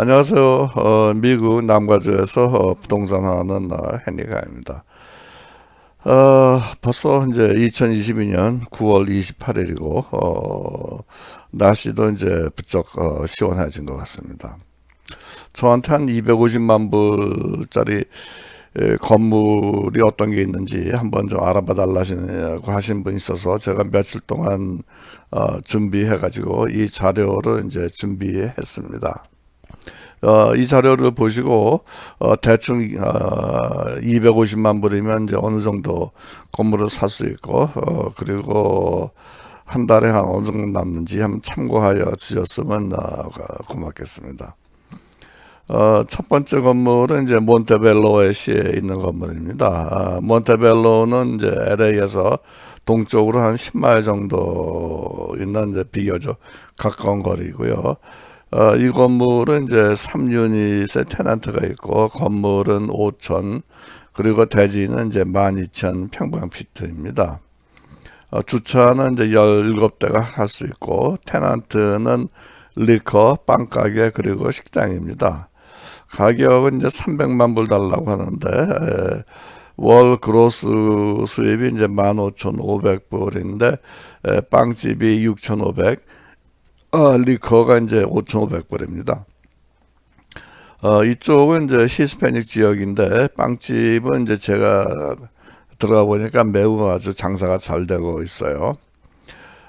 안녕하세요. 어, 미국 남가주에서 어, 부동산 하는 어, 헤니가입니다. 어, 벌써 이제 2022년 9월 28일이고 어, 날씨도 이제 부쩍 어, 시원해진 것 같습니다. 저한테 한 250만 불짜리 에, 건물이 어떤 게 있는지 한번 좀 알아봐 달라고 하신 분 있어서 제가 며칠 동안 어, 준비해 가지고 이 자료를 이제 준비했습니다. 어, 이 자료를 보시고 어, 대충 어, 250만 불이면 이제 어느 정도 건물을 살 수 있고 어, 그리고 한 달에 한 어느 정도 남는지 한번 참고하여 주셨으면 어, 고맙겠습니다. 어, 첫 번째 건물은 이제 몬테벨로에 시에 있는 건물입니다. 아, 몬테벨로는 이제 LA에서 동쪽으로 한 10마일 정도 있는 이제 비교적 가까운 거리고요. 어, 이 건물은 이제 3유닛의 테난트가 있고 건물은 5천 그리고 대지는 이제 12,000 평방피트입니다. 어, 주차는 이제 17대가 할 수 있고 테난트는 리커, 빵가게 그리고 식당입니다. 가격은 이제 300만 불 달라고 하는데 에, 월 그로스 수입이 이제 15,500불인데 에, 빵집이 6,500 어, 리커가 이제 5,500불입니다. 어, 이쪽은 이제 히스패닉 지역인데 빵집은 이제 제가 들어가 보니까 매우 아주 장사가 잘 되고 있어요.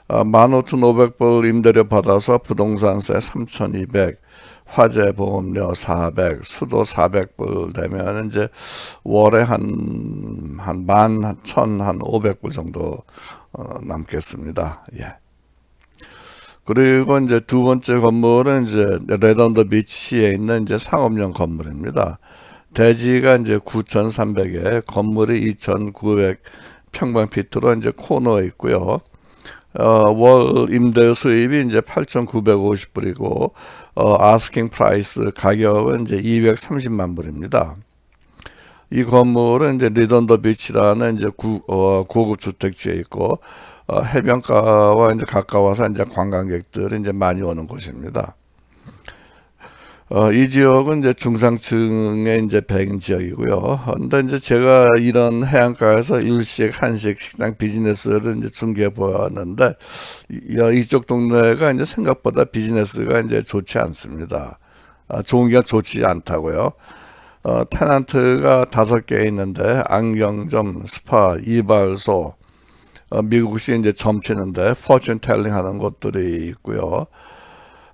어, 15,500불 임대료 받아서 부동산세 3,200, 화재 보험료 400, 수도 400불 되면 이제 월에 한, 한 만, 한 천, 한 500불 정도 어, 남겠습니다. 예. 그리고 이제 두 번째 건물은 이제 레던더 비치에 있는 이제 상업용 건물입니다. 대지가 이제 9,300에 건물이 2,900 평방피트로 이제 코너에 있고요. 어, 월 임대 수입이 이제 8,950불이고 어, 아스킹 프라이스 가격은 이제 230만 불입니다. 이 건물은 이제 리던더 비치라는 이제 구, 어, 고급 주택지에 있고 어, 해변가와 이제 가까워서 이제 관광객들이 이제 많이 오는 곳입니다. 어, 이 지역은 이제 중상층의 이제 백인 지역이고요. 근데 이제 제가 이런 해안가에서 일식, 한식, 식당 비즈니스를 이제 중개해 보았는데, 이, 쪽 동네가 이제 생각보다 비즈니스가 이제 좋지 않습니다. 아, 좋은 게 좋지 않다고요. 어, 테난트가 다섯 개 있는데, 안경점, 스파, 이발소, 어, 미국시 이제 점치는데 포춘 텔링 하는 것들이 있고요.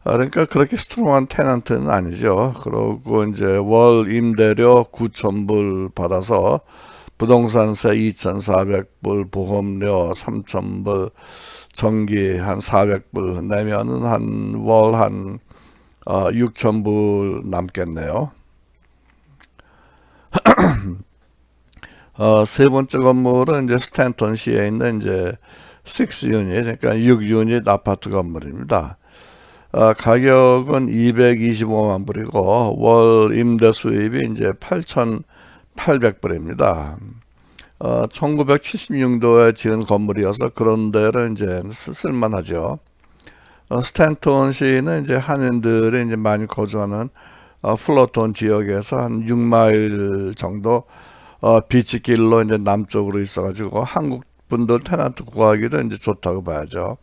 어, 그러니까 그렇게 스트롱한 테넌트는 아니죠. 그리고 이제 월 임대료 9천불 받아서 부동산세 2,400불, 보험료 3,000불, 전기 한 400불 내면은 한 월한 어, 6,000불 남겠네요. 어, 세 번째 건물은 이제 스탠턴시에 있는 이제 6 유닛, 그러니까 6 유닛 아파트 건물입니다. 어, 가격은 225만 불이고 월 임대 수입이 이제 8,800불입니다. 어, 1976도에 지은 건물이어서 그런 데를 이제 쓸만하죠. 어, 스탠턴 시는 이제 한인들이 이제 많이 거주하는 어, 플로톤 지역에서 한 6마일 정도 어, 비치길로 이제 남쪽으로 있어가지고 한국 분들 테나트 구하기도 이제 좋다고 봐야죠.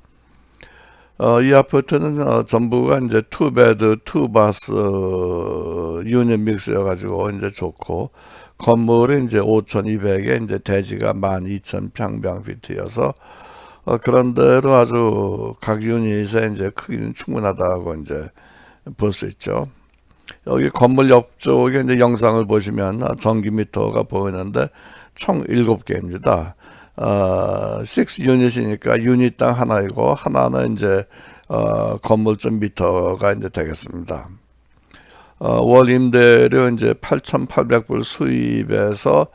어, 이 아파트는 어, 전부가 이제 투베드, 투바스 어, 유닛 믹스여가지고 이제 좋고 건물이 이제 5,200에 이제 대지가 12,000평방피트여서 어, 그런 대로 아주 각 유닛에 이제 크기는 충분하다고 이제 볼 수 있죠. 여기 건물 옆쪽에 이제 영상을 보시면 전기 미터가 보이는데 총 7개입니다. 어, 6 유닛이니까 유닛당 하나이고 하나는 이제 어, 건물점 미터가 이제 되겠습니다. 어, 월 임대료 이제 8,800불 수입해서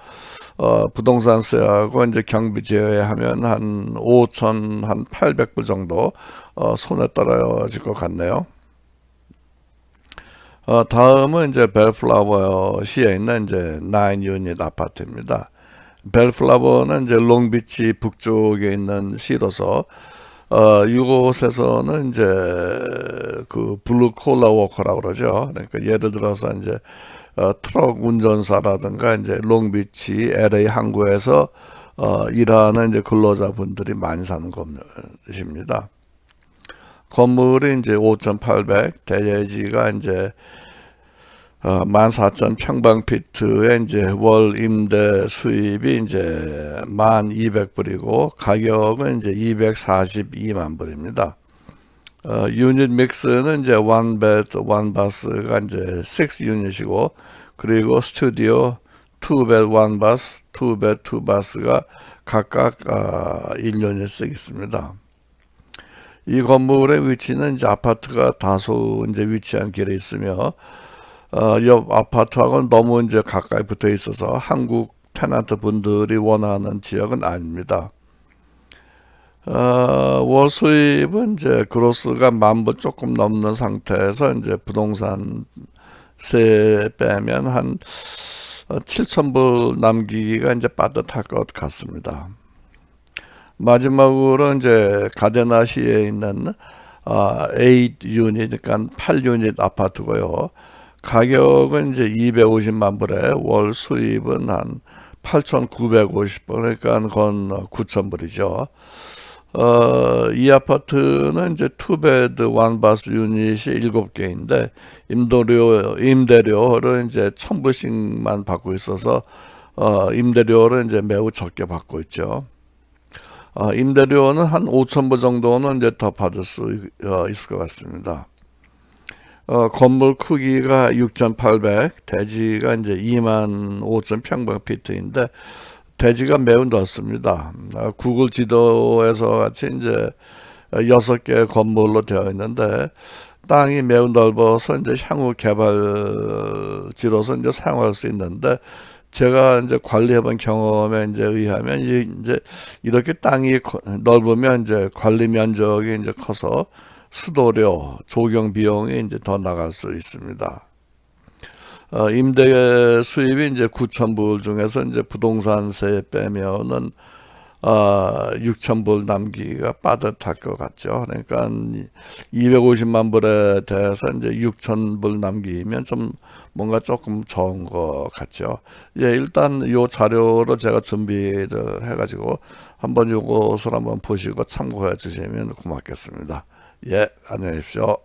어, 부동산세하고 이제 경비 제외하면 한 5천 한 800불 정도 어, 손에 떨어질 것 같네요. 어, 다음은 이제 벨플라워 시에 있는 이제 9 유닛 아파트입니다. 벨플라워는 이제 롱비치 북쪽에 있는 시로서 어, 이곳에서는 이제 그 블루 콜라 워커라고 그러죠. 그러니까 예를 들어서 이제 어, 트럭 운전사라든가 이제 롱비치, LA 항구에서 어, 일하는 이제 근로자분들이 많이 사는 것입니다. 건물이 이제 5,800, 대지가 이제 어, 14,000 평방피트에 이제 월 임대 수입이 이제 1,200불이고 가격은 이제 242만 불입니다. 어, 유닛 믹스는 이제 원베드 원바스가 이제 6 유닛이고 그리고 스튜디오 2베드 원바스, 2베드 2바스가 각각 어, 1유닛씩 있습니다. 이 건물의 위치는 이제 아파트가 다소 이제 위치한 길에 있으며 어, 옆 아파트하고는 너무 이제 가까이 붙어 있어서 한국 테나트 분들이 원하는 지역은 아닙니다. 어, 월 수입은 이제 그로스가 만불 조금 넘는 상태에서 이제 부동산 세 빼면 한 7천불 남기기가 이제 빠듯할 것 같습니다. 마지막으로 이제 가데나시에 있는 어, 8유닛, 그러니까 8 유닛 아파트고요. 가격은 이제 250만 불에 월 수입은 한 8,950불, 그러니까 건 9,000불이죠. 어, 이 아파트는 이제 투베드 원바스 유닛이 7개인데 임대료 임대료를 이제 1,000불씩만 받고 있어서 어, 임대료를 이제 매우 적게 받고 있죠. 어, 임대료는 한 5,000불 정도는 이제 더 받을 수 어, 있을 것 같습니다. 어, 건물 크기가 6,800, 대지가 이제 2만 5천 평방피트인데 대지가 매우 넓습니다. 어, 구글 지도에서 같이 이제 여섯 개 건물로 되어 있는데 땅이 매우 넓어서 이제 향후 개발지로서 이제 사용할 수 있는데 제가 이제 관리해본 경험에 이제 의하면 이제 이렇게 땅이 넓으면 이제 관리 면적이 이제 커서 수도료, 조경 비용이 이제 더 나갈 수 있습니다. 어, 임대 수입이 이제 9,000불 중에서 이제 부동산세 빼면은 어, 6,000불 남기가 빠듯할 것 같죠. 그러니까 250만 불에 대해서 이제 6,000불 남기면 좀 뭔가 조금 적은 것 같죠. 예, 일단 요 자료로 제가 준비를 해가지고 한번 요것을 한번 보시고 참고해 주시면 고맙겠습니다. 예, 안녕히 계십시오.